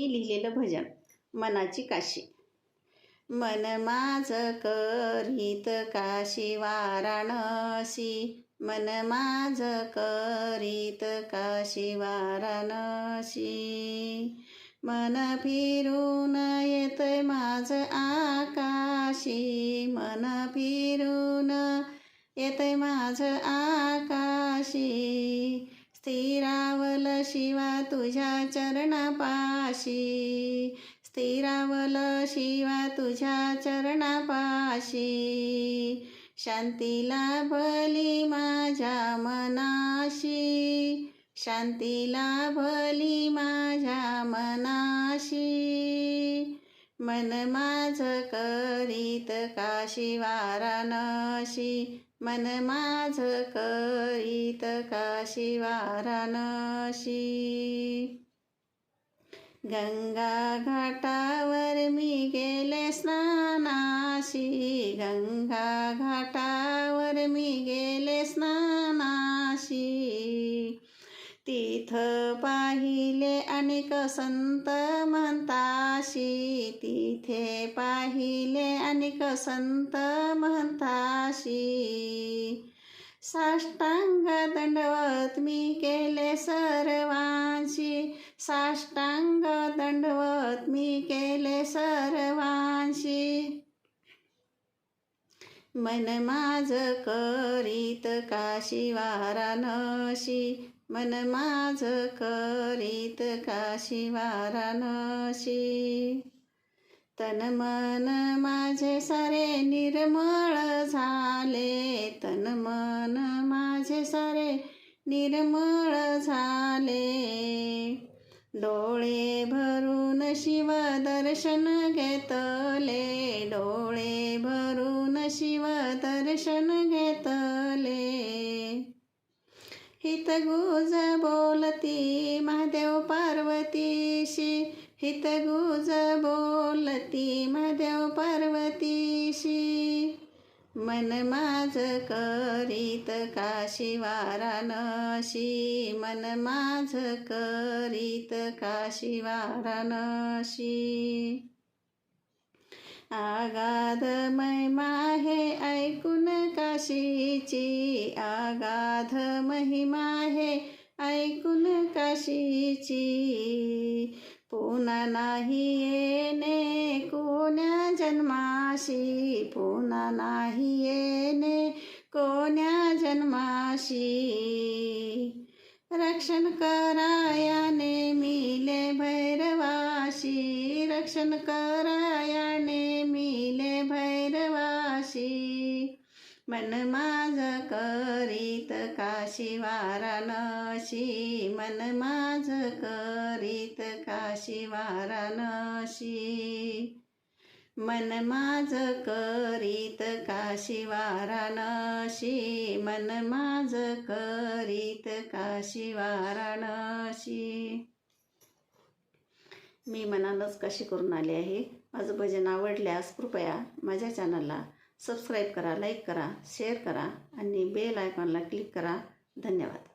मी लिहिलेलं भजन. मनाची काशी. मन माझ करीत काशी वाराणसी. मन माझ करीत काशी वाराणसी. मन फिरून येत माझ आकाशी. मन फिरून येत माझ आकाशी. स्थिरावल शिवा तुझ्या चरणापाशी. स्थिरावल शिवा तुझ्या चरणापाशी. शांती लाभली माझ्या मनाशी. शांती लाभली माझ्या मनाशी. मन माझ करीत काशी वाराणसी मन माझ करीत काशी वाराणसी गंगा घाटावर मी गेले स्नानाशी. गंगा घाटावर मी गेले तिथ पाहिले अनेक संत म्हणताशी तिथे पाहिले अनेक संत म्हणताशी साष्टांग दंडवत मी केले सर्वांशी. साष्टांग दंडवत मी केले सर्वांशी. मन माझ करीत काशी वाराणसी मन माझ करीत काशी वाराणसी तन मन माझे सारे निर्मळ झाले. तन मन माझे सारे निर्मळ झाले. डोळे भरून शिव दर्शन घेतले. डोळे भरून शिव दर्शन घेतले. हितगुज बोलती महादेव पार्वतीशी. हितगुज बोलती महादेव पार्वतीशी. मन माझ करीत काशी वाराणशी मन माझ करीत काशी वाराणशी आगाध महिमा हे ऐकून काशीची आगाध महिमा हे ऐकून काशीची. पुन्हा नाही येणे कोण्या जन्माशी पुन्हा नाही येणे कोण्या जन्माशी. रक्षण करायाने मिले भैरवाशी. रक्षण करायाने मिले भैरवाशी. मन माझ करीत काशी वाराणसी. मन माझ करीत काशी वाराणसी. मन माझ करीत काशी वाराणसी. मन माझ करीत काशी वाराणसी? मी मनानंच काशी करून आले आहे? माझं भजन आवडल्यास कृपया माझ्या चॅनलला सबस्क्राईब करा लाईक करा शेअर करा आणि बेल आयकॉनला क्लिक करा. धन्यवाद.